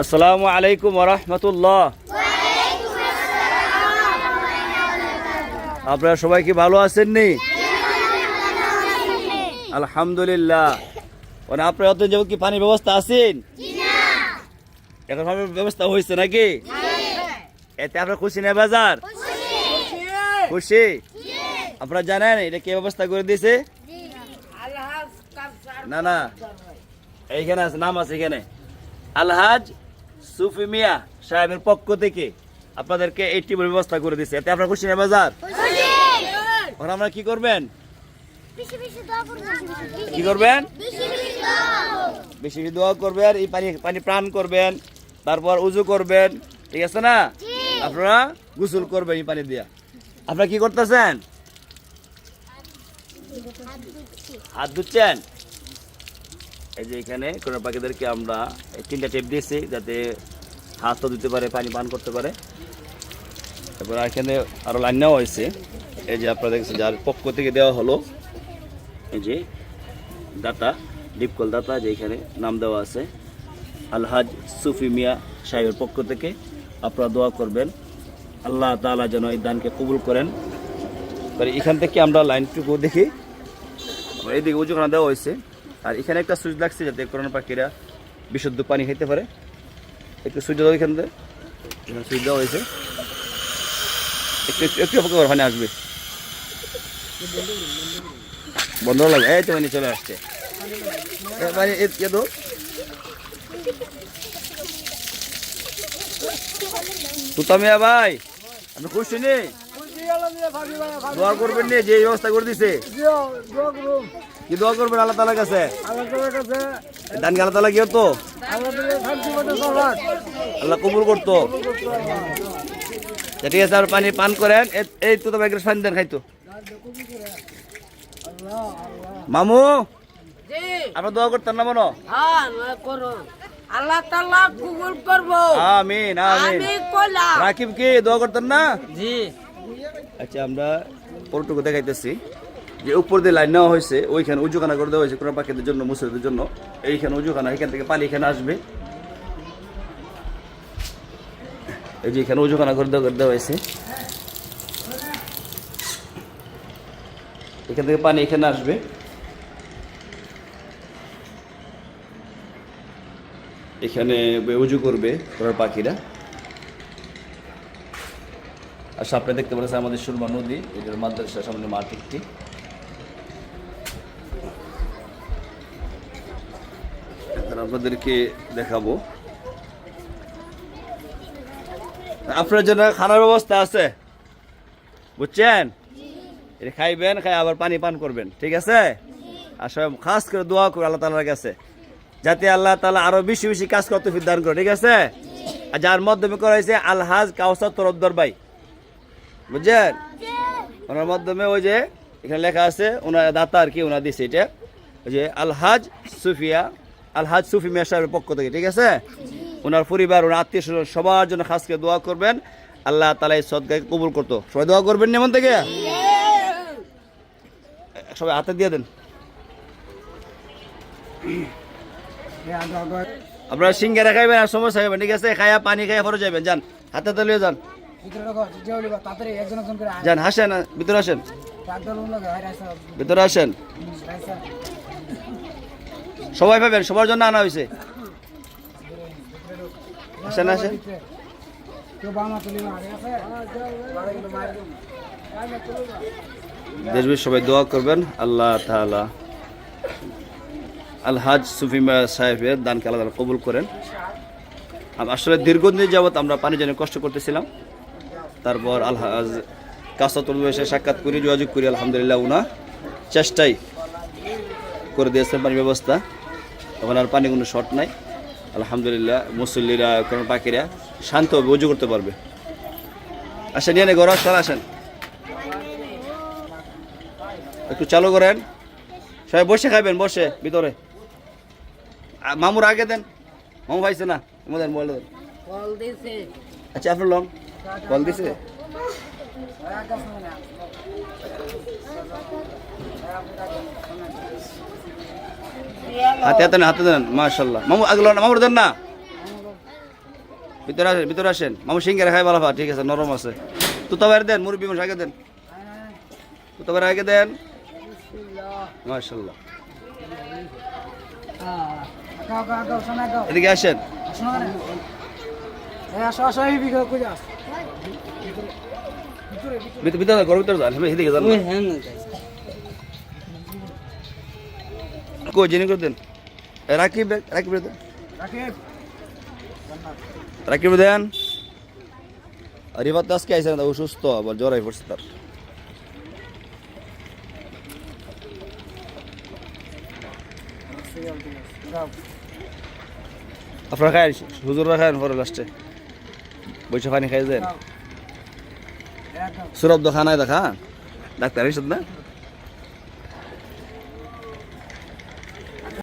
আসসালামু আলাইকুম রহমতুল্লাহ। আপনারা সবাই কি ভালো আছেন নি? আলহামদুলিল্লাহ। মানে আপনার অত যেমন কি পানির ব্যবস্থা আছেন? এখন পানির ব্যবস্থা হয়েছে নাকি? এতে আপনার খুশি নেই বাজার? খুশি? আপনারা জানেন এটা কে ব্যবস্থা করে দিয়েছে? না না। এইখানে আছে, নাম আছে এখানে। আলহাজ সুফি মিয়া সাহেবের পক্ষ থেকে আপনাদেরকে এই টিমের ব্যবস্থা করে দিচ্ছে এতে আপনার খুশি নেই বাজার? আমরা কি করবেন? কি করবেন? বেশি বেশি দোয়া। করবেন এই পানি পানি প্রাণ করবেন তারপর উজু করবেন ঠিক আছে না? আপনারা গোসল করবেন এই পানি দিয়া। আপনারা কি করতেছেন? হাত ধুচ্ছেন? এই যে এখানে কোনো পাখিদেরকে আমরা তিনটা টেপ দিয়েছি যাতে হাতও দিতে পারে, পানি পান করতে পারে। তারপর এখানে আরও লাইন নেওয়া হয়েছে। এই যে আপনারা দেখছেন যার পক্ষ থেকে দেওয়া হলো, এই যে দাতা, ডিপকল দাতা, যে এখানে নাম দেওয়া আছে, আলহাজ সুফি মিয়া সাহেবের পক্ষ থেকে আপনারা দোয়া করবেন। আল্লাহ তাআলা যেন এই দানকে কবুল করেন। এখান থেকে আমরা লাইনটুকু দেখি। এইদিকে উজুখানা দেওয়া হয়েছে। আর এখানে একটা সুইচ লাগছে যাতে করোনা পাখিরা বিশুদ্ধ পানি খেতে পারে। একটু সুইচ দেওয়া এখান থেকে। সুইচ দেওয়া হয়েছে। একটু একটু অপেক্ষা ওখানে আসবে। বন্ধ লাগবে এই তো মানে চলে আসছে। মানে দো তুতামিয়া ভাই, আপনি খুশি নি দোয়া করবেন নিয়ে যে ব্যবস্থা করে দিছে। কি দোয়া করবেন আল্লাহ তালার কাছে? দান আল্লাহ তালা কি হতো আল্লাহ কবুল করতো। ঠিক আছে আর পানি পান করেন। এই তো একটা সান দেন খাইতো। মামু আমরা দোয়া করতাম না মনো? হ্যাঁ আল্লাহ তাআলা কবুল করব। আমিন আমিন। রাকিব কি দোয়া করতেন না? জি। আচ্ছা আমরা পরটুকু দেখাইতেছি। যে উপর দিয়ে লাইন নেওয়া হয়েছে, ওইখানে উজুখানা করে দেওয়া হয়েছে কোনো পাখিদের জন্য মুসলিদের জন্য। এইখানে উজুখানা এখান থেকে পানি এখানে আসবে। এই যে এখানে উজুখানা করে দেওয়া দেওয়া হয়েছে। এখান থেকে পানি এখানে আসবে। এখানে উজু করবে পাখিরা। আর সামনে দেখতে পাচ্ছেন আমাদের সুরমা নদী, এটার মাদ্রাসার সামনে মাঠ একটি। এখন আপনাদেরকে দেখাবো। আপনার জন্য খানার ব্যবস্থা আছে? বুঝছেন? এটা খাইবেন, খাই আবার পানি পান করবেন, ঠিক আছে? আর সব খাস করে দোয়া করে আল্লাহ তালার কাছে, যাতে আল্লাহ তালা আরও বেশি বেশি কাজ করতে দান করে, ঠিক আছে? আর যার মাধ্যমে করা হয়েছে আলহাজ কাউসার তরফদর ভাই। বুঝছেন? ওনার মাধ্যমে ওই যে এখানে লেখা আছে, ওনার দাতা আর কি ওনার দিছে এটা। ওই যে আলহাজ সুফিয়া, আলহাজ সুফি মিয়া পক্ষ থেকে, ঠিক আছে? ওনার পরিবার, ওনার আত্মীয় স্বজন সবার জন্য খাস করে দোয়া করবেন। আল্লাহ তালা এই সদগাকে কবুল করতো। সবাই দোয়া করবেন এমন থেকে? সবাই হাতে দিয়ে দেন। আপনারা সিঙ্গারা খাইবেন আর সমস্যা খাইবেন, ঠিক আছে? খায়া পানি খাইয়া পরে যাবেন যান। হাতে তলিয়ে যান। যান হাসেন ভিতরে আসেন। ভিতরে আসেন। সবাই পাবেন সবার জন্য আনা হয়েছে। আসেন আসেন সবাই দোয়া করবেন আল্লাহ তাআলা আলহাজ সুফিমা সাহেবের দানকে আল্লাহ তাআলা কবুল করেন। আসলে দীর্ঘদিন যাবৎ আমরা পানি জন্য কষ্ট করতেছিলাম। তারপর আলহাজ কাসাতুল এসে সাক্ষাৎ করি যোগাযোগ করি আলহামদুলিল্লাহ উনা চেষ্টাই করে দিয়েছেন পানির ব্যবস্থা। তখন আর পানি কোনো শর্ট নাই। আলহামদুলিল্লাহ মুসল্লিরা কোনো পাখিরা শান্তভাবে উজু করতে পারবে। আসেন নিয়ে গরম আসেন আসেন। একটু চালু করেন। সবাই বসে খাবেন বসে ভিতরে। মামুর আগে দেন। মামু পাইছে না? আমাদের বলে দেন। আচ্ছা আপনার লং? কল দিছে। হাতে হাতে নেন হাতে দেন মাশাল্লাহ মামু আগলো না মামুর দেন না। ভিতরে আসেন ভিতরে আসেন। মামু, সিঙ্গারে খাই ভালো ঠিক আছে, নরম আছে। তুতা বাইরে দেন, মুরব্বী মানুষ, আগে দেন। তুতা বাইরে আগে দেন। মাশাল্লাহ এদিকে আসেন। আসো আসো ভিতরে ভিতরে। ঘর ভিতরে যান কই জেনে করে দেন রাকিব রাকিব দেন রাকিব। রাকিব দেন। রিভার তো আজকে আইসে না ও সুস্থ আবার জ্বর হয়ে পড়ছে তার। আপনারা খাই হুজুররা খায় পরে লাস্টে। বৈশা পানি খাই গাও সুরব দোকানায় দেখা? ডাক্তার এসব না?